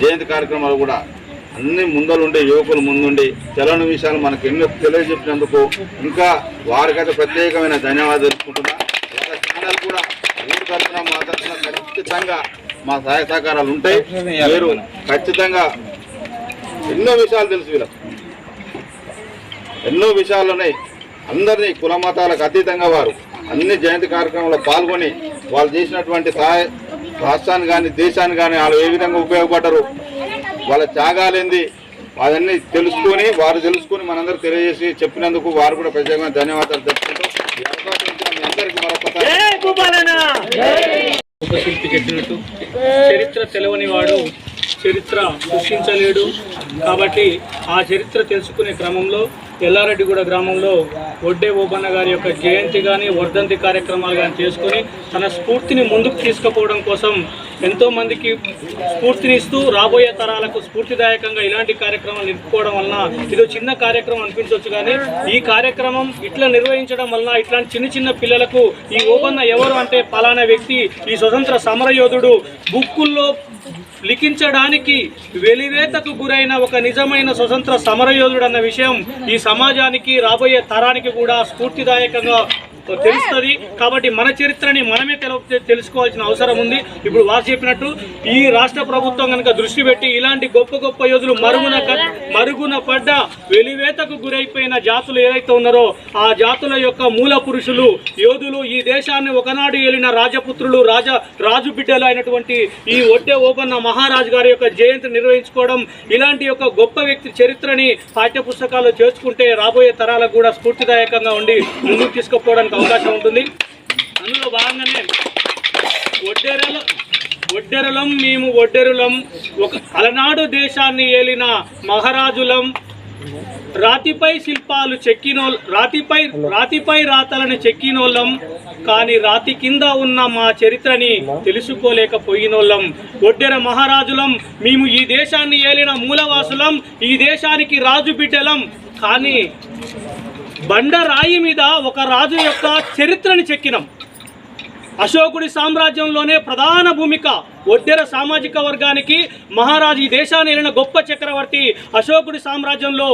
జయంతి కార్యక్రమాలు కూడా అన్ని ముందలుండే యువకులు ముందుండి చలన విషయాలు మనకు ఎన్నో తెలియజెప్పినందుకు ఇంకా వారికైతే ప్రత్యేకమైన ధన్యవాదాలు తెలుసుకుంటున్నా వాళ్ళ ఛానల్ కూడా ఊరు తరఫున మా తరఫున ఖచ్చితంగా మా సహాయ సహకారాలు ఉంటాయి. మీరు ఖచ్చితంగా ఎన్నో విషయాలు తెలుసు వీళ్ళకు. ఎన్నో విషయాలు ఉన్నాయి. అందరినీ కుల మతాలకు అతీతంగా వారు అన్ని జయంతి కార్యక్రమంలో పాల్గొని వాళ్ళు చేసినటువంటి సహాయ రాష్ట్రాన్ని కానీ దేశాన్ని కానీ వాళ్ళు ఏ విధంగా ఉపయోగపడ్డారు? వాళ్ళ త్యాగాలేంది? అవన్నీ తెలుసుకొని వారు తెలుసుకొని మనందరూ తెలియజేసి చెప్పినందుకు వారు కూడా ప్రత్యేకమైన ధన్యవాదాలు ఉపశిల్పి చెప్పినట్టు చరిత్ర తెలవని వాడు చరిత్ర సృష్టించలేడు. కాబట్టి ఆ చరిత్ర తెలుసుకునే క్రమంలో ఎల్లారెడ్డిగూడ గ్రామంలో ఒడ్డే ఓబన్న గారి యొక్క జయంతి కానీ వర్ధంతి కార్యక్రమాలు కానీ చేసుకొని తన స్ఫూర్తిని ముందుకు తీసుకుపోవడం కోసం ఎంతోమందికి స్ఫూర్తినిస్తూ స్ఫూర్తిని ఇస్తూ రాబోయే తరాలకు స్ఫూర్తిదాయకంగా ఇలాంటి కార్యక్రమాలు నిలుపుకోవడం వలన ఇది చిన్న కార్యక్రమం అనిపించవచ్చు కానీ ఈ కార్యక్రమం ఇట్లా నిర్వహించడం వలన ఇట్లాంటి చిన్న చిన్న పిల్లలకు ఈ ఓబన్న ఎవరు అంటే పలానా వ్యక్తి ఈ స్వతంత్ర సమరయోధుడు బుక్కుల్లో లిఖించడానికి వెలివేతకు గురైన ఒక నిజమైన స్వతంత్ర సమరయోధుడు అన్న విషయం ఈ సమాజానికి రాబోయే తరానికి కూడా స్ఫూర్తిదాయకంగా తెలుస్తుంది కాబట్టి మన చరిత్రని మనమే తెల తెలుసుకోవాల్సిన అవసరం ఉంది. ఇప్పుడు వారు చెప్పినట్టు ఈ రాష్ట్ర ప్రభుత్వం కనుక దృష్టి పెట్టి ఇలాంటి గొప్ప గొప్ప యోధులు మరుగున మరుగున పడ్డ వెలివేతకు గురైపోయిన జాతులు ఏదైతే ఉన్నారో ఆ జాతుల యొక్క మూల పురుషులు యోధులు ఈ దేశాన్ని ఒకనాడు ఏలిన రాజపుత్రులు రాజ రాజు బిడ్డలు అయినటువంటి ఈ ఒడ్డే ఓబన్న మహారాజు గారి యొక్క జయంతి నిర్వహించుకోవడం ఇలాంటి యొక్క గొప్ప వ్యక్తి చరిత్రని పాఠ్య పుస్తకాల్లో చేర్చుకుంటే రాబోయే తరాలకు కూడా స్ఫూర్తిదాయకంగా ఉండి ముందుకు తీసుకుపోవడానికి అవకాశం ఉంటుంది. అందులో భాగంగానే ఒడ్డెరల ఒడ్డెరలం మేము ఒడ్డెరులం ఒక అలనాడు దేశాన్ని ఏలిన మహారాజులం. రాతిపై శిల్పాలు చెక్కినోల్ రాతిపై రాతిపై రాతలను చెక్కినోళ్ళం. కానీ రాతి కింద ఉన్న మా చరిత్రని తెలుసుకోలేకపోయినోళ్ళం. ఒడ్డెర మహారాజులం మేము ఈ దేశాన్ని ఏలిన మూలవాసులం ఈ దేశానికి రాజు బిడ్డలం. కానీ బండరాయి మీద ఒక రాజు యొక్క చరిత్రని చెక్కినాం. అశోకుడి సామ్రాజ్యంలోనే ప్రధాన భూమిక ఒడ్డెర సామాజిక వర్గానికి మహారాజు ఈ దేశాన్ని వెళ్ళిన గొప్ప చక్రవర్తి అశోకుడి సామ్రాజ్యంలో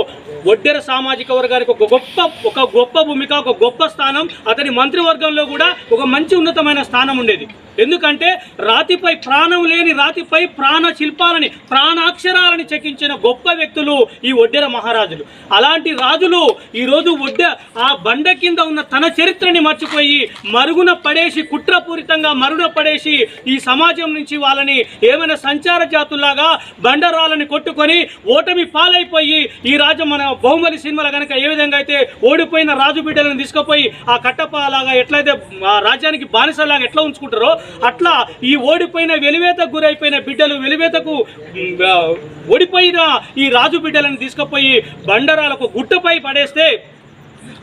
ఒడ్డెర సామాజిక వర్గానికి ఒక గొప్ప ఒక గొప్ప భూమిక ఒక గొప్ప స్థానం అతని మంత్రివర్గంలో కూడా ఒక మంచి ఉన్నతమైన స్థానం ఉండేది. ఎందుకంటే రాతిపై ప్రాణం లేని రాతిపై ప్రాణ శిల్పాలని ప్రాణాక్షరాలని చెక్కించిన గొప్ప వ్యక్తులు ఈ ఒడ్డెర మహారాజులు. అలాంటి రాజులు ఈరోజు ఒడ్డ ఆ బండ కింద ఉన్న తన చరిత్రని మర్చిపోయి మరుగున పడేసి కుట్రపూరితంగా మరుగున పడేసి ఈ సమాజం నుంచి వాళ్ళని ఏమైనా సంచార జాతుల్లాగా బండరాలని కొట్టుకొని ఓటమి పాలైపోయి ఈ రాజు మన బహుమలి సినిమాలో కనుక ఏ విధంగా అయితే ఓడిపోయిన రాజు బిడ్డలను తీసుకుపోయి ఆ కట్టపలాగా ఎట్లయితే ఆ రాజ్యానికి బానిసలాగా ఎట్లా ఉంచుకుంటారో అట్లా ఈ ఓడిపోయిన వెలివేతకు గురైపోయిన బిడ్డలు వెలివేతకు ఓడిపోయిన ఈ రాజు బిడ్డలను తీసుకుపోయి బండరాలకు గుట్టపై పడేస్తే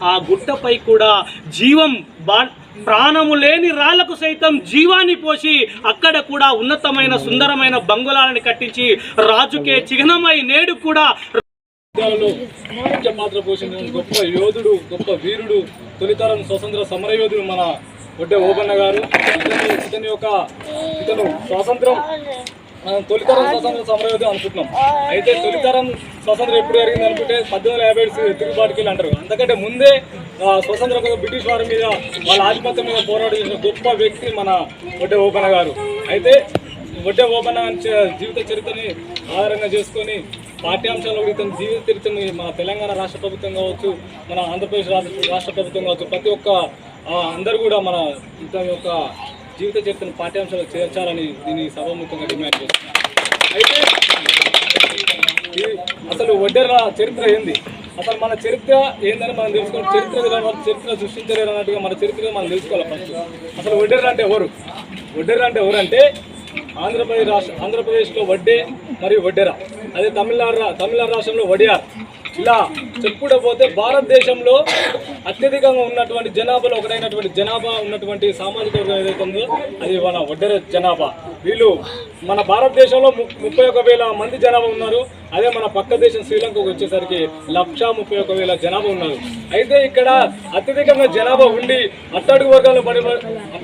ఆ గుట్టపై కూడా జీవం బా ప్రాణము లేని రాళ్ళకు సైతం జీవాన్ని పోసి అక్కడ కూడా ఉన్నతమైన సుందరమైన బంగుళాలను కట్టించి రాజుకే చిహ్నమై నేడు కూడా యుద్ధాలలో పాత్ర పోషించిన గొప్ప యోధుడు గొప్ప వీరుడు తొలితరం స్వతంత్ర సమరయోధుడు మన ఒడ్డే ఓబన్న గారు. ఇతని యొక్క ఇతను స్వాతంత్రం మనం తొలితరం స్వతంత్ర సమరయోధి అనుకుంటున్నాం. అయితే తొలితరం స్వతంత్రం ఎప్పుడు జరిగింది అనుకుంటే పద్దెనిమిది యాభై తిరుగుబాటుకి వెళ్ళి అంటారు. అంతకంటే ముందే స్వతంత్రం కోసం బ్రిటిష్ వారి మీద వాళ్ళ ఆధిపత్యం మీద పోరాటం చేసిన గొప్ప వ్యక్తి మన వడ్డే ఓపెన గారు. అయితే వడ్డే ఓపెన జీవిత చరిత్రని ఆధారంగా చేసుకొని పాఠ్యాంశాలు కూడా ఇతని జీవిత చరిత్రని మన తెలంగాణ రాష్ట్ర ప్రభుత్వం కావచ్చు మన ఆంధ్రప్రదేశ్ రాష్ట్ర రాష్ట్ర ప్రభుత్వం కావచ్చు ప్రతి ఒక్క అందరూ కూడా మన ఇతని యొక్క జీవిత చరిత్రను పాఠ్యాంశాలు చేర్చాలని దీన్ని సభాముఖంగా డిమాండ్ చేస్తున్నాను అయితే అసలు ఒడ్డెర చరిత్ర ఏంది? అసలు మన చరిత్ర ఏందని మనం తెలుసుకోవాలి. చరిత్ర చరిత్ర సృష్టించలేరు అన్నట్టుగా మన చరిత్ర మనం తెలుసుకోవాలి ఫస్ట్ అసలు ఒడ్డెర అంటే ఎవరు? ఒడ్డెర అంటే ఎవరు అంటే ఆంధ్రప్రదేశ్ రాష్ట్ర ఆంధ్రప్రదేశ్లో వడ్డే మరియు వడ్డేరా. అదే తమిళనాడు రా- తమిళనాడు రాష్ట్రంలో వడియార్ ఇలా చెప్పుకుంటూ పోతే భారతదేశంలో అత్యధికంగా ఉన్నటువంటి జనాభాలో ఒకటైనటువంటి జనాభా ఉన్నటువంటి సామాజిక వర్గం ఏదైతే ఉందో అది మన వడ్డెర జనాభా. వీళ్ళు మన భారతదేశంలో ము- ముప్పై ఒక వేల మంది జనాభా ఉన్నారు. అదే మన పక్క దేశం శ్రీలంకకు వచ్చేసరికి లక్ష ముప్పై ఒక వేల జనాభా ఉన్నారు. అయితే ఇక్కడ అత్యధికంగా జనాభా ఉండి అట్టడుగు వర్గాలు పడి